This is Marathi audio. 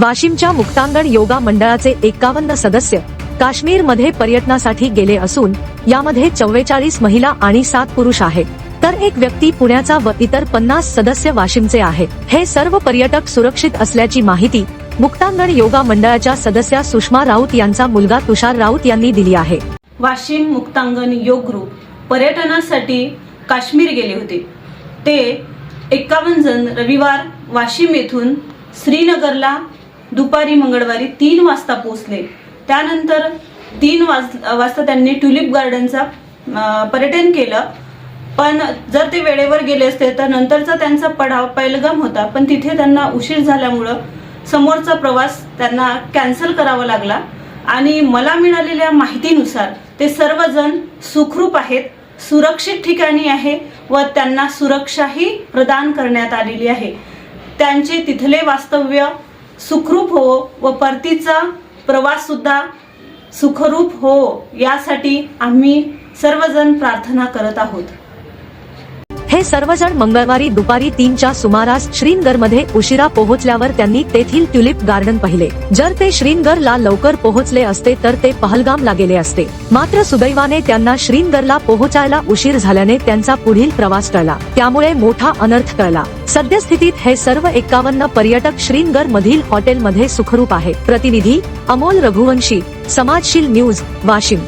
वाशिमच्या मुक्तांगण योगा मंडळाचे एकावन्न सदस्य काश्मीरमध्ये पर्यटनासाठी गेले असून यामध्ये चव्वेचाळीस महिला आणि सात पुरुष आहेत. तर एक व्यक्ती पुण्याचा व इतर पन्नास सदस्य वाशिमचे आहे. हे सर्व पर्यटक सुरक्षित असल्याची माहिती मुक्तांगण योगा मंडळाच्या सदस्या सुषमा राऊत यांचा मुलगा तुषार राऊत यांनी दिली आहे. वाशिम मुक्तांगण योग ग्रुप पर्यटनासाठी काश्मीर गेले होते. ते एक्कावन्न जण रविवार वाशिम येथून श्रीनगरला दुपारी मंगळवारी तीन वाजता पोहोचले. त्यानंतर तीन वाज वाजता त्यांनी ट्युलिप गार्डनचा पर्यटन केलं. पण जर ते वेळेवर गेले असते तर नंतरचा त्यांचा पडाव पैलगाम होता. पण तिथे त्यांना उशीर झाल्यामुळं समोरचा प्रवास त्यांना कॅन्सल करावा लागला. आणि मला मिळालेल्या माहितीनुसार ते सर्वजण सुखरूप आहेत सुरक्षित ठिकाणी आहे व त्यांना सुरक्षाही प्रदान करण्यात आलेली आहे. त्यांचे तिथले वास्तव्य सुखरूप हो व परतीचा प्रवास सुद्धा सुखरूप हो यासाठी आम्ही सर्वजण प्रार्थना करत आहोत. हे सर्वजण मंगळवारी दुपारी तीनच्या सुमारास श्रीनगरमध्ये उशिरा पोहोचल्यावर त्यांनी तेथील ट्युलिप गार्डन पाहिले. जर ते श्रीनगरला लवकर पोहोचले असते तर ते पहलगामला गेले असते. मात्र सुदैवाने त्यांना श्रीनगरला पोहोचायला उशीर झाल्याने त्यांचा पुढील प्रवास टळला. त्यामुळे मोठा अनर्थ टळला. सद्यस्थितीत हे सर्व एकावन्न पर्यटक श्रीनगर मधील हॉटेलमध्ये सुखरूप आहे. प्रतिनिधी अमोल रघुवंशी समाजशील न्यूज वाशिम.